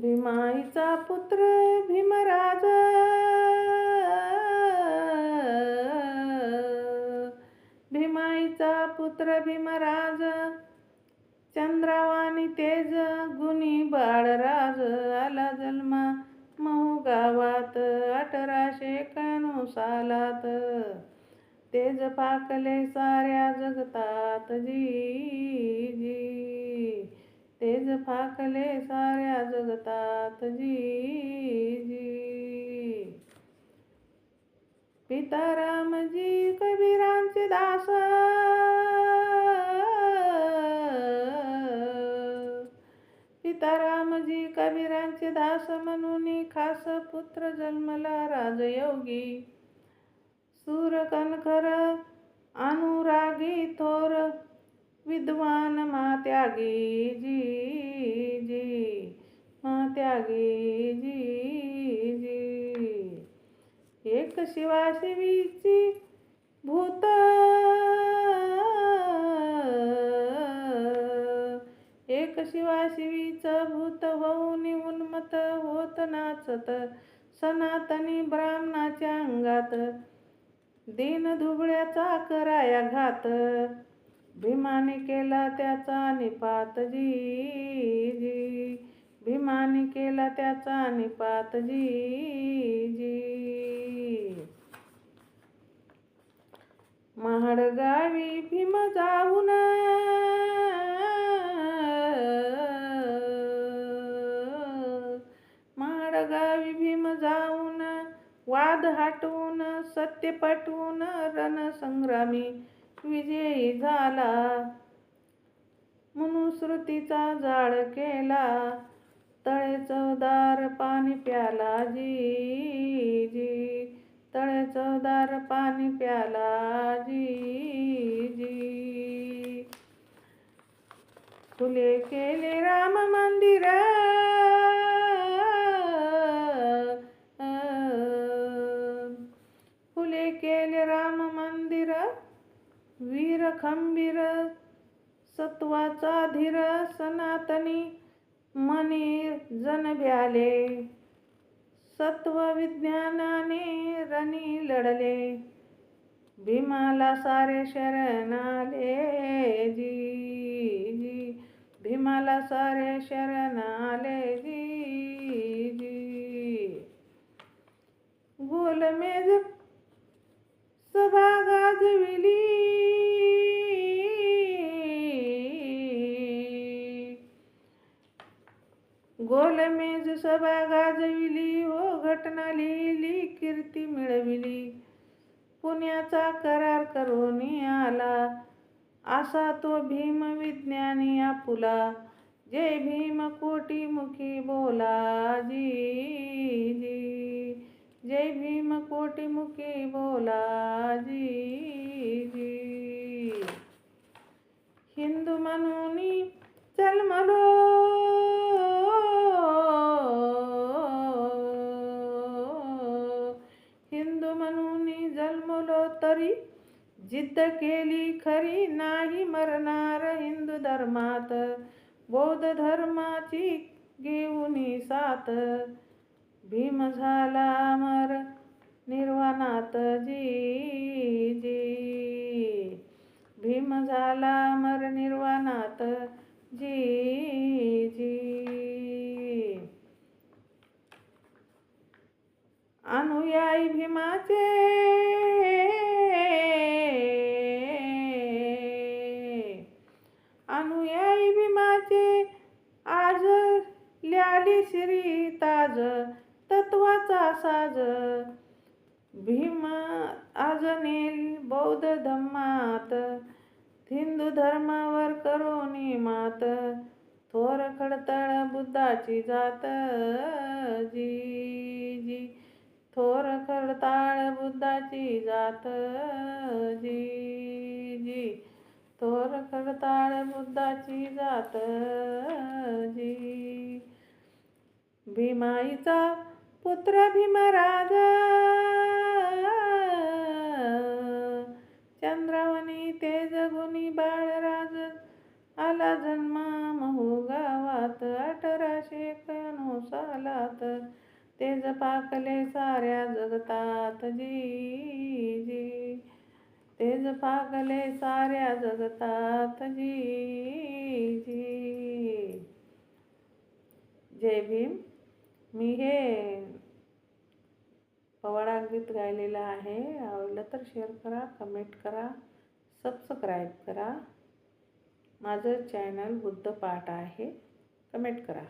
भीमाईचा पुत्र भीमराज. भीमाईचा पुत्र भीमराज. चंद्रावानी तेज गुणी बाळराज. आला जन्मा मऊ गावात अठराशे एक्याण्णव सालात. तेज पाकले साऱ्या जगतात. जी जी. तेज फाकले साऱ्या जगतात जी जी. पिता रामजी कबीरांचे दास. पिता रामजी कबीरांचे दास म्हणून खास पुत्र जन्मला राजयोगी. सूरकणखर अनुरागी थोर विद्वान मात्यागी जी जी मात्यागी जी जी एक शिवाशिवीची भूत एक शिवाशिवीचं भूत होऊन उन्मत होत नाचत सनातनी ब्राह्मणाच्या अंगात दिन दुबळ्याचा कराया घात. भीमाने केला त्याचा निपात जी. जी भीमाने केला त्याचा निपात जी जी. महाडगावी भीम जाऊन. महाडगावी भीम जाऊन. वाद हटवून सत्य पटवून रणसंग्रामी विजयी झाला. मनुस्मृतीचा जाळ केला. तळे चवदार पाणी प्याला जी जी. खंबीर सत्वाचा धीर सनातनी मनी जन भ्याले सत्व विज्ञानाने रणी लढले. भीमाला सारे शरण आले जी जी. भीमाला सारे शरण आले जी. गोलमेज सभा गाजविली हो घटना लिहिली कीर्ती मिळविली. पुण्याचा करार करून आला असा तो भीम विज्ञानी आपुला जय भीम कोटीमुखी बोला जी जी. जय भीम कोटीमुखी बोला जी जी. हिंदू म्हणून चलमलो जिद्द केली खरी नाही मरणार हिंदू धर्मात. बौद्ध धर्माची घेऊन साथ भीम झाला अमर निर्वाणात जी जी. भीम झाला अमर निर्वाणात जी साज। भीम आजनेल बौद्ध धम्मात हिंदू धर्मावर करोनी मात थोर खडतळ बुद्धाची जात जी जी थोर खडताळ बुद्धाची जात जी जी थोर खडताळ बुद्धाची जात जी भीमाईचा पुत्र भीमराज चंद्रावनी तेज गुणी बाळराज. आला जन्मा महू गावात अठराशे कनो सालात. तेज पाकले साऱ्या जगतात जी जी. तेज पाकले साऱ्या जगतात जी जी. जय भीम. मी हे गीत गायलेलं आहे. आवडलं तर शेअर करा कमेंट करा सबस्क्राईब करा. माझं चॅनल बुद्ध पाठ आहे. कमेंट करा.